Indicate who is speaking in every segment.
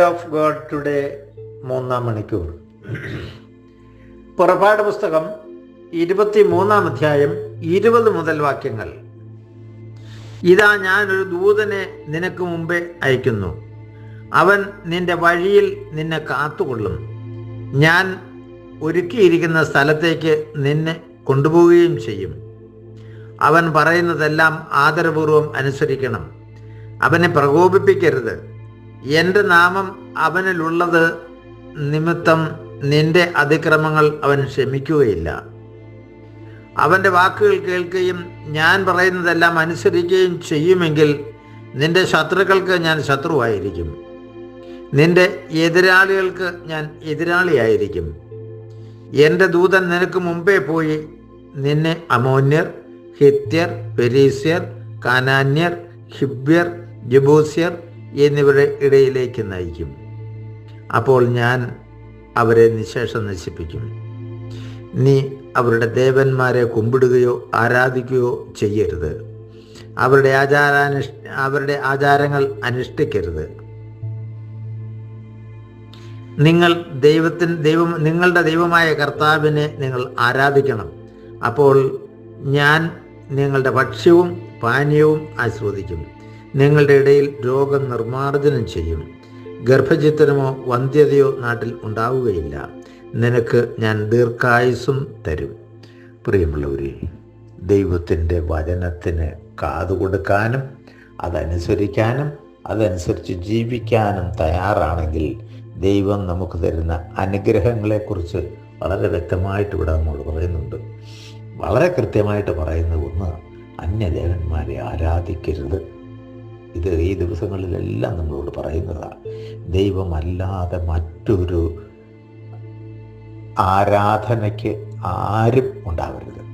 Speaker 1: Of God today മൂന്നാം മണിക്കൂർ. പുറപ്പാട് പുസ്തകം ഇരുപത്തി മൂന്നാം അധ്യായം ഇരുപത് മുതൽ വാക്യങ്ങൾ. ഇതാ ഞാൻ ഒരു ദൂതനെ നിനക്ക് മുമ്പേ അയക്കുന്നു. അവൻ നിന്റെ വഴിയിൽ നിന്നെ കാത്തുകൊള്ളും. ഞാൻ ഒരുക്കിയിരിക്കുന്ന സ്ഥലത്തേക്ക് നിന്നെ കൊണ്ടുപോവുകയും ചെയ്യും. അവൻ പറയുന്നതെല്ലാം ആദരപൂർവം അനുസരിക്കണം. അവനെ പ്രകോപിപ്പിക്കരുത്. എന്റെ നാമം അവനിലുള്ളത് നിമിത്തം നിന്റെ അതിക്രമങ്ങൾ അവൻ ക്ഷമിക്കുകയില്ല. അവന്റെ വാക്കുകൾ കേൾക്കുകയും ഞാൻ പറയുന്നതെല്ലാം അനുസരിക്കുകയും ചെയ്യുമെങ്കിൽ നിന്റെ ശത്രുക്കൾക്ക് ഞാൻ ശത്രുവായിരിക്കും. നിന്റെ എതിരാളികൾക്ക് ഞാൻ എതിരാളിയായിരിക്കും. എന്റെ ദൂതൻ നിനക്ക് മുമ്പേ പോയി. നിന്നെ അമോന്യർ ഹിത്യർ പെരീസ്യർ കാനാന്യർ ഹിബ്യർ ജബൂസ്യർ എന്നിവരുടെ ഇടയിലേക്ക് നയിക്കും. അപ്പോൾ ഞാൻ അവരെ നിശേഷം നശിപ്പിക്കും. നീ അവരുടെ ദേവന്മാരെ കുമ്പിടുകയോ ആരാധിക്കുകയോ ചെയ്യരുത്. അവരുടെ ആചാരാനുഷ് അവരുടെ ആചാരങ്ങൾ അനുഷ്ഠിക്കരുത്. നിങ്ങൾ ദൈവത്തിന് ദൈവം നിങ്ങളുടെ ദൈവമായ കർത്താവിനെ നിങ്ങൾ ആരാധിക്കണം. അപ്പോൾ ഞാൻ നിങ്ങളുടെ ഭക്ഷ്യവും പാനീയവും ആസ്വദിക്കും നിങ്ങളുടെ ഇടയിൽ രോഗം നിർമ്മാർജനം ചെയ്യും. ഗർഭചിത്തനമോ വന്ധ്യതയോ നാട്ടിൽ ഉണ്ടാവുകയില്ല. നിനക്ക് ഞാൻ ദീർഘായുസും തരും. പ്രിയമുള്ളവരെ ദൈവത്തിന്റെ വചനത്തിന് കാതുകൊടുക്കാനും അതനുസരിക്കാനും അതനുസരിച്ച് ജീവിക്കാനും തയ്യാറാണെങ്കിൽ ദൈവം നമുക്ക് തരുന്ന അനുഗ്രഹങ്ങളെക്കുറിച്ച് വളരെ വ്യക്തമായിട്ട് ഇവിടെ നമ്മൾ പറയുന്നുണ്ട്. വളരെ കൃത്യമായിട്ട് പറയുന്ന ഒന്ന് അന്യദേവന്മാരെ ആരാധിക്കരുത്. ഇത് ഈ ദിവസങ്ങളിലെല്ലാം നമ്മളോട് പറയുന്നതാണ് ദൈവമല്ലാതെ മറ്റൊരു ആരാധനയ്ക്ക് ആരും ഉണ്ടാവരുത്.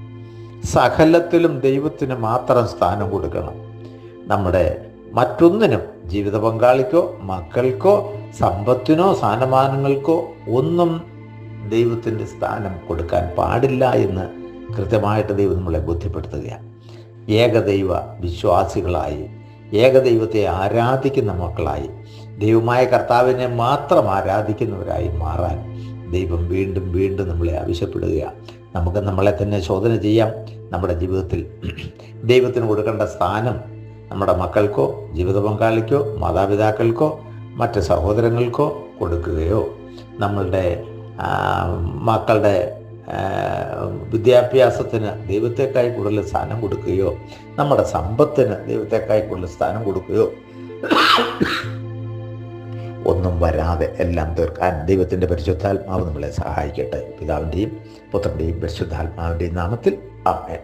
Speaker 1: സകലത്തിലും ദൈവത്തിന് മാത്രം സ്ഥാനം കൊടുക്കണം. നമ്മുടെ മറ്റൊന്നിനും ജീവിത പങ്കാളിക്കോ മക്കൾക്കോ സമ്പത്തിനോ സ്ഥാനമാനങ്ങൾക്കോ ഒന്നും ദൈവത്തിന്റെ സ്ഥാനം കൊടുക്കാൻ പാടില്ല എന്ന് കൃത്യമായിട്ട് ദൈവം നമ്മളെ ബോധ്യപ്പെടുത്തുകയാണ്. ഏകദൈവ വിശ്വാസികളായി ഏകദൈവത്തെ ആരാധിക്കുന്ന മക്കളായി. ദൈവമായ കർത്താവിനെ മാത്രം ആരാധിക്കുന്നവരായി മാറാൻ ദൈവം വീണ്ടും വീണ്ടും നമ്മളെ ആവശ്യപ്പെടുകയാണ്. നമുക്ക് നമ്മളെ തന്നെ ശോധന ചെയ്യാം. നമ്മുടെ ജീവിതത്തിൽ ദൈവത്തിന് കൊടുക്കേണ്ട സ്ഥാനം നമ്മുടെ മക്കൾക്കോ ജീവിത പങ്കാളിക്കോ മാതാപിതാക്കൾക്കോ മറ്റ് സഹോദരങ്ങൾക്കോ കൊടുക്കുകയോ നമ്മളുടെ മക്കളുടെ വിദ്യാഭ്യാസത്തിന് ദൈവത്തെക്കായി കൂടുതൽ സ്ഥാനം കൊടുക്കുകയോ നമ്മുടെ സമ്പത്തിന് ദൈവത്തെക്കായി കൂടുതൽ സ്ഥാനം കൊടുക്കുകയോ ഒന്നും വരാതെ എല്ലാം തീർക്കാൻ ദൈവത്തിന്റെ പരിശുദ്ധാത്മാവ് നമ്മളെ സഹായിക്കട്ടെ. പിതാവിന്റെയും പുത്രന്റെയും പരിശുദ്ധാത്മാവിന്റെയും നാമത്തിൽ അമ്മേ